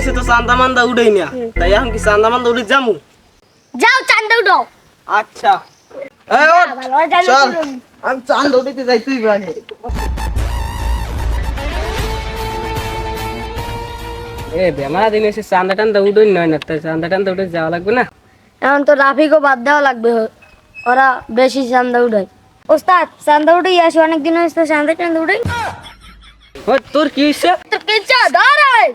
से तो चांदा मंदा उड़ेनिया तो यहां की चांदा मंदा उड़े जामू जाओ चांदा उड़ो अच्छा ए उठ चल हम चांदा उड़े ते जाई तू इब्राहिम ए बेमारा दिन से चांदा टांदा उड़ो नहीं ना तो चांदा उड़े जाओ लागबे ना हम तो राफी को बात देवा लागबे औरा बेसी चांदा उड़े उस्ताद चांदा उड़े यासो अनेक दिन से चांदा टांदा उड़े ओ तुर से तुर के चादर है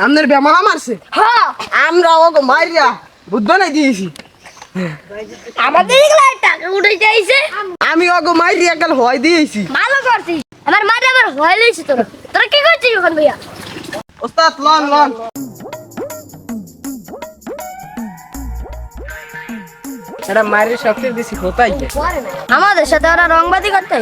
আমাদের বেমা মারছে হ্যাঁ। আমরা ওকে মারিয়া বুদ্ধ নাই দিয়েছি উঠে যাইছে আমি ওকে মারিয়া গেল হয় দিয়েছি ভালো করছিস আমার মারি আমার হয় তোরা তোরা কি করছিস এখন ভাইয়া ওস্তাদ লন লন এটা মারির শক্তি দিছি কোথায় আমাদের সাথে ওরা রংবাদি করতে